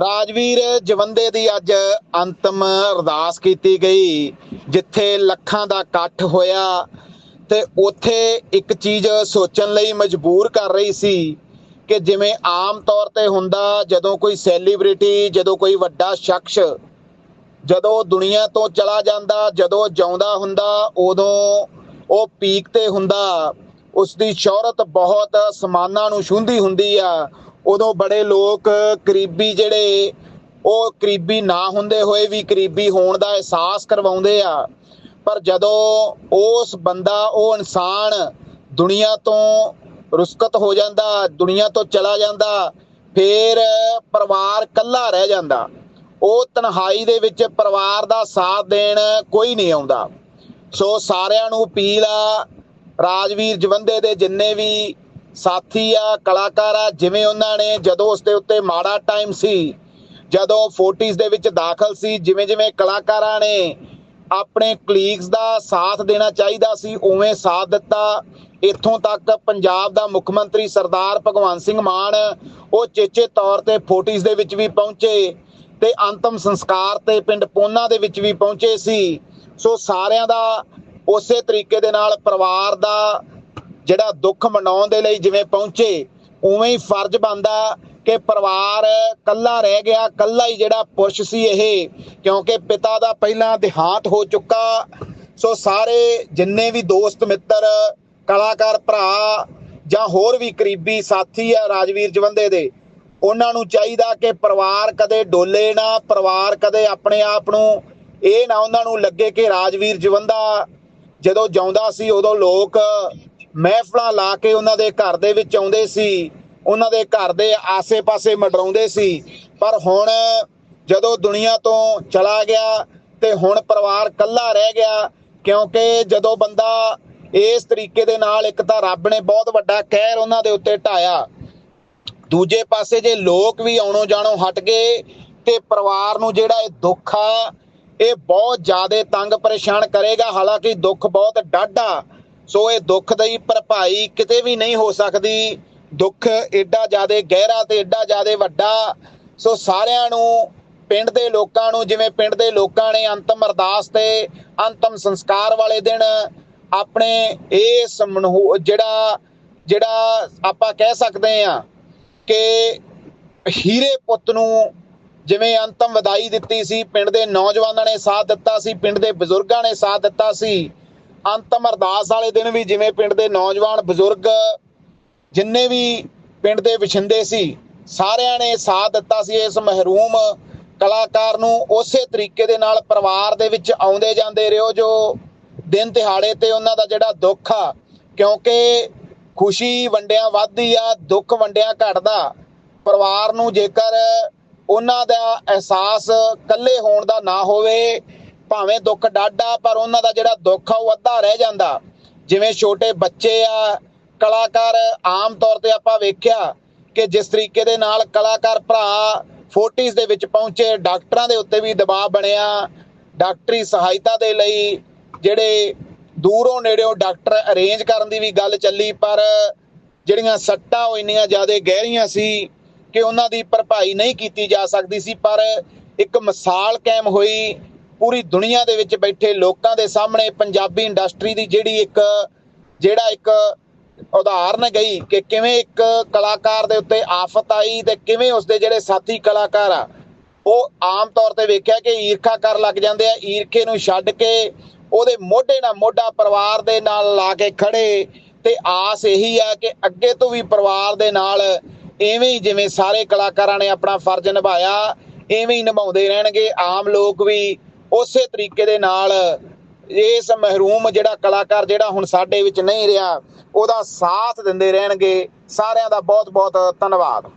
ਰਾਜਵੀਰ ਜਵੰਦੇ ਦੀ ਅੱਜ ਅੰਤਮ ਅਰਦਾਸ ਕੀਤੀ ਗਈ, ਜਿੱਥੇ ਲੱਖਾਂ ਦਾ ਇਕੱਠ ਹੋਇਆ ਤੇ ਉੱਥੇ ਇੱਕ ਚੀਜ਼ ਸੋਚਣ ਲਈ ਮਜਬੂਰ ਕਰ ਰਹੀ ਸੀ ਕਿ ਜਿਵੇਂ ਆਮ ਤੌਰ ਤੇ ਹੁੰਦਾ, ਜਦੋਂ ਕੋਈ ਸੈਲੀਬ੍ਰਿਟੀ, ਜਦੋਂ ਕੋਈ ਵੱਡਾ ਸ਼ਖਸ ਜਦੋਂ ਦੁਨੀਆ ਤੋਂ ਚਲਾ ਜਾਂਦਾ, ਜਦੋਂ ਜਿਉਂਦਾ ਹੁੰਦਾ, ਉਦੋਂ ਉਹ ਪੀਕ ਤੇ ਹੁੰਦਾ ਉਸ ਦੀ ਸ਼ੋਹਰਤ ਬਹੁਤ ਸਮਾਨਾਂ ਨੂੰ ਛੂੰਹਦੀ ਹੁੰਦੀ ਆ। ਉਦੋਂ ਬੜੇ ਲੋਕ ਕਰੀਬੀ ਜਿਹੜੇ, ਉਹ ਕਰੀਬੀ ਨਾ ਹੁੰਦੇ ਹੋਏ ਵੀ ਕਰੀਬੀ ਹੋਣ ਦਾ ਅਹਿਸਾਸ ਕਰਵਾਉਂਦੇ ਆ। ਪਰ ਜਦੋਂ ਉਸ ਬੰਦਾ, ਉਹ ਇਨਸਾਨ ਦੁਨੀਆ ਤੋਂ ਰੁਸਕਤ ਹੋ ਜਾਂਦਾ, ਦੁਨੀਆ ਤੋਂ ਚਲਾ ਜਾਂਦਾ, ਫੇਰ ਪਰਿਵਾਰ ਕੱਲਾ ਰਹਿ ਜਾਂਦਾ। ਉਹ ਤਨਹਾਈ ਦੇ ਵਿੱਚ ਪਰਿਵਾਰ ਦਾ ਸਾਥ ਦੇਣ ਕੋਈ ਨਹੀਂ ਆਉਂਦਾ। ਸੋ ਸਾਰਿਆਂ ਨੂੰ ਅਪੀਲ ਆ, ਰਾਜਵੀਰ ਜਵੰਦੇ ਦੇ ਜਿੰਨੇ ਵੀ ਸਾਥੀ ਆ, ਕਲਾਕਾਰ ਆ, ਜਿਵੇਂ ਉਹਨਾਂ ਨੇ ਜਦੋਂ ਉਸ ਦੇ ਉੱਤੇ ਮਾੜਾ ਟਾਈਮ ਸੀ, ਜਦੋਂ 40s ਦੇ ਵਿੱਚ ਦਾਖਲ ਸੀ, ਜਿਵੇਂ ਜਿਵੇਂ ਕਲਾਕਾਰਾਂ ਨੇ ਆਪਣੇ ਕਲੀਗਸ ਦਾ ਸਾਥ ਦੇਣਾ ਚਾਹੀਦਾ ਸੀ, ਉਵੇਂ ਸਾਥ ਦਿੱਤਾ। ਇੱਥੋਂ ਤੱਕ ਪੰਜਾਬ ਦਾ ਮੁੱਖ ਮੰਤਰੀ ਸਰਦਾਰ ਭਗਵੰਤ ਸਿੰਘ ਮਾਨ, ਉਹ ਚੇਚੇ ਤੌਰ ਤੇ 40s ਦੇ ਵਿੱਚ ਵੀ ਪਹੁੰਚੇ ਤੇ ਅੰਤਮ ਸੰਸਕਾਰ ਤੇ ਪਿੰਡ ਪੋਨਾ ਦੇ ਵਿੱਚ ਵੀ ਪਹੁੰਚੇ ਸੀ। ਸੋ ਸਾਰਿਆਂ ਦਾ ਉਸੇ ਤਰੀਕੇ ਦੇ ਨਾਲ ਪਰਿਵਾਰ ਦਾ ਜਿਹੜਾ ਦੁੱਖ ਮਨਾਉਣ ਦੇ ਲਈ ਜਿਵੇਂ ਪਹੁੰਚੇ, ਉਵੇਂ ਹੀ ਫਰਜ਼ ਬਣਦਾ ਕਿ ਪਰਿਵਾਰ ਕੱਲਾ ਰਹਿ ਗਿਆ ਕੱਲਾ ਹੀ ਜਿਹੜਾ ਪੁੱਛ ਸੀ ਇਹ, ਕਿਉਂਕਿ ਪਿਤਾ ਦਾ ਪਹਿਲਾਂ ਦੇਹਾਂਤ ਹੋ ਚੁੱਕਾ। ਸੋ ਸਾਰੇ ਜਿੰਨੇ ਵੀ ਦੋਸਤ, ਮਿੱਤਰ, ਕਲਾਕਾਰ, ਭਰਾ ਜਾਂ ਹੋਰ ਵੀ ਕਰੀਬੀ ਸਾਥੀ ਆ ਰਾਜਵੀਰ ਜਵੰਦੇ ਦੇ, ਉਹਨਾਂ ਨੂੰ ਚਾਹੀਦਾ ਕਿ ਪਰਿਵਾਰ ਕਦੇ ਡੋਲੇ ਨਾ, ਪਰਿਵਾਰ ਕਦੇ ਆਪਣੇ ਆਪ ਨੂੰ ਇਹ ਨਾ ਉਹਨਾਂ ਨੂੰ ਲੱਗੇ ਕਿ ਰਾਜਵੀਰ ਜਵੰਦਾ ਜਦੋਂ ਜਾਉਂਦਾ ਸੀ ਉਦੋਂ ਲੋਕ ਮਹਿਫਲਾਂ ਲਾ ਕੇ ਉਹਨਾਂ ਦੇ ਘਰ ਦੇ ਵਿੱਚ ਆਉਂਦੇ ਸੀ, ਉਹਨਾਂ ਦੇ ਘਰ ਦੇ ਆਸੇ-ਪਾਸੇ ਮਡਰਾਉਂਦੇ ਸੀ। ਪਰ ਹੁਣ ਜਦੋਂ ਦੁਨੀਆ ਤੋਂ ਚਲਾ ਗਿਆ ਤੇ ਹੁਣ ਪਰਿਵਾਰ ਕੱਲਾ ਰਹਿ ਗਿਆ, ਕਿਉਂਕਿ ਜਦੋਂ ਬੰਦਾ ਇਸ ਤਰੀਕੇ ਦੇ ਨਾਲ ਇੱਕ ਤਾਂ ਰੱਬ ਨੇ ਬਹੁਤ ਵੱਡਾ ਕਹਿਰ ਉਹਨਾਂ ਦੇ ਉੱਤੇ ਢਾਇਆ। ਦੂਜੇ ਪਾਸੇ ਜੇ ਲੋਕ ਵੀ ਆਉਣੋਂ ਜਾਣੋਂ ਹਟ ਗਏ ਤੇ ਪਰਿਵਾਰ ਨੂੰ ਜਿਹੜਾ ਇਹ ਦੁੱਖ ਆ, ਇਹ ਬਹੁਤ ਜ਼ਿਆਦਾ ਤੰਗ ਪਰੇਸ਼ਾਨ ਕਰੇਗਾ। ਹਾਲਾਂਕਿ ਦੁੱਖ ਬਹੁਤ ਡਾਢਾ ਸੋ ਇਹ ਦੁੱਖ ਦੀ ਭਰਪਾਈ ਕਿਤੇ ਵੀ ਨਹੀਂ ਹੋ ਸਕਦੀ। ਦੁੱਖ ਐਡਾ ਜ਼ਿਆਦਾ ਗਹਿਰਾ ਤੇ ਐਡਾ ਜ਼ਿਆਦਾ ਵੱਡਾ। ਸੋ ਸਾਰਿਆਂ ਨੂੰ, ਪਿੰਡ ਦੇ ਲੋਕਾਂ ਨੂੰ, ਜਿਵੇਂ ਪਿੰਡ ਦੇ ਲੋਕਾਂ ਨੇ ਅੰਤਮ ਅਰਦਾਸ ਤੇ ਅੰਤਮ ਸੰਸਕਾਰ ਵਾਲੇ ਦਿਨ ਆਪਣੇ ਇਸ ਮਨਹੂ, ਜਿਹੜਾ ਜਿਹੜਾ ਆਪਾਂ ਕਹਿ ਸਕਦੇ ਆ ਕਿ ਹੀਰੇ ਪੁੱਤ ਨੂੰ ਜਿਵੇਂ ਅੰਤਮ ਵਧਾਈ ਦਿੱਤੀ ਸੀ, ਪਿੰਡ ਦੇ ਨੌਜਵਾਨਾਂ ਨੇ ਸਾਥ ਦਿੱਤਾ ਸੀ, ਪਿੰਡ ਦੇ ਬਜ਼ੁਰਗਾਂ ਨੇ ਸਾਥ ਦਿੱਤਾ ਸੀ। ਅੰਤਮ ਅਰਦਾਸ ਵਾਲੇ ਦਿਨ ਵੀ ਜਿਵੇਂ ਪਿੰਡ ਦੇ ਨੌਜਵਾਨ ਬਜ਼ੁਰਗ ਜਿੰਨੇ ਵੀ ਪਿੰਡ ਦੇ ਵਿਛਿੰਦੇ ਸੀ, ਸਾਰਿਆਂ ਨੇ ਸਾਥ ਦਿੱਤਾ ਸੀ ਇਸ ਮਹਿਰੂਮ ਕਲਾਕਾਰ ਨੂੰ। ਉਸੇ ਤਰੀਕੇ ਦੇ ਨਾਲ ਪਰਿਵਾਰ ਦੇ ਵਿੱਚ ਆਉਂਦੇ ਜਾਂਦੇ ਰਿਓ ਜੋ ਦਿਨ ਦਿਹਾੜੇ ਤੇ ਉਹਨਾਂ ਦਾ ਜਿਹੜਾ ਦੁੱਖ ਆ, ਕਿਉਂਕਿ ਖੁਸ਼ੀ ਵੰਡਿਆ ਵੱਧਦੀ ਆ, ਦੁੱਖ ਵੰਡਿਆ ਘਟਦਾ। ਪਰਿਵਾਰ ਨੂੰ ਜੇਕਰ ਉਹਨਾਂ ਦਾ ਅਹਿਸਾਸ ਇਕੱਲੇ ਹੋਣ ਦਾ ਨਾ ਹੋਵੇ ਭਾਵੇਂ ਦੁੱਖ ਡਾਢਾ ਪਰ ਉਹਨਾਂ ਦਾ ਜਿਹੜਾ ਦੁੱਖ ਆ, ਉਹ ਅੱਧਾ ਰਹਿ ਜਾਂਦਾ। ਜਿਵੇਂ ਛੋਟੇ ਬੱਚੇ ਆ, ਕਲਾਕਾਰ ਆਮ ਤੌਰ ਤੇ ਆਪਾਂ ਵੇਖਿਆ ਕਿ ਜਿਸ ਤਰੀਕੇ ਦੇ ਨਾਲ ਕਲਾਕਾਰ ਭਰਾ 40s ਦੇ ਵਿੱਚ ਪਹੁੰਚੇ, ਡਾਕਟਰਾਂ ਦੇ ਉੱਤੇ ਵੀ ਦਬਾਅ ਬਣਿਆ, ਡਾਕਟਰੀ ਸਹਾਇਤਾ ਦੇ ਲਈ ਜਿਹੜੇ ਦੂਰੋਂ ਨੇੜਿਓਂ ਡਾਕਟਰ ਅਰੇਂਜ ਕਰਨ ਦੀ ਵੀ ਗੱਲ ਚੱਲੀ, ਪਰ ਜਿਹੜੀਆਂ ਸੱਟਾਂ ਉਹ ਇੰਨੀਆਂ ਜ਼ਿਆਦਾ ਗਹਿਰੀਆਂ ਸੀ ਕਿ ਉਹਨਾਂ ਦੀ ਭਰਪਾਈ ਨਹੀਂ ਕੀਤੀ ਜਾ ਸਕਦੀ ਸੀ, ਪਰ ਇੱਕ ਮਿਸਾਲ ਕਾਇਮ ਹੋਈ ਪੂਰੀ ਦੁਨੀਆ ਦੇ ਵਿੱਚ ਬੈਠੇ ਲੋਕਾਂ ਦੇ ਸਾਹਮਣੇ ਪੰਜਾਬੀ ਇੰਡਸਟਰੀ ਦੀ ਜਿਹੜੀ ਇੱਕ, ਜਿਹੜਾ ਇੱਕ ਉਦਾਹਰਨ ਗਈ ਕਿ ਕਿਵੇਂ ਇੱਕ ਕਲਾਕਾਰ ਦੇ ਉੱਤੇ ਆਫਤ ਆਈ ਤੇ ਕਿਵੇਂ ਉਸਦੇ ਜਿਹੜੇ ਸਾਥੀ ਕਲਾਕਾਰ ਆ, ਉਹ ਆਮ ਤੌਰ ਤੇ ਵੇਖਿਆ ਕਿ ਈਰਖਾ ਕਰ ਲੱਗ ਜਾਂਦੇ ਆ, ਈਰਖੇ ਨੂੰ ਛੱਡ ਕੇ ਉਹਦੇ ਮੋਢੇ ਨਾਲ ਮੋਢਾ ਪਰਿਵਾਰ ਦੇ ਨਾਲ ਲਾ ਕੇ ਖੜੇ ਤੇ ਆਸ ਇਹੀ ਆ ਕਿ ਅੱਗੇ ਤੋਂ ਵੀ ਪਰਿਵਾਰ ਦੇ ਨਾਲ ਐਵੇਂ ਹੀ ਜਿਵੇਂ ਸਾਰੇ ਕਲਾਕਾਰਾਂ ਨੇ ਆਪਣਾ ਫਰਜ਼ ਨਿਭਾਇਆ, ਐਵੇਂ ਹੀ ਨਿਭਾਉਂਦੇ ਰਹਿਣਗੇ, ਆਮ ਲੋਕ ਵੀ ਉਸੇ ਤਰੀਕੇ ਦੇ ਨਾਲ ਇਸ ਮਹਿਰੂਮ ਜਿਹੜਾ ਕਲਾਕਾਰ ਜਿਹੜਾ ਹੁਣ ਸਾਡੇ ਵਿੱਚ ਨਹੀਂ ਰਿਹਾ, ਉਹਦਾ ਸਾਥ ਦਿੰਦੇ ਰਹਿਣਗੇ। ਸਾਰਿਆਂ ਦਾ ਬਹੁਤ ਬਹੁਤ ਧੰਨਵਾਦ।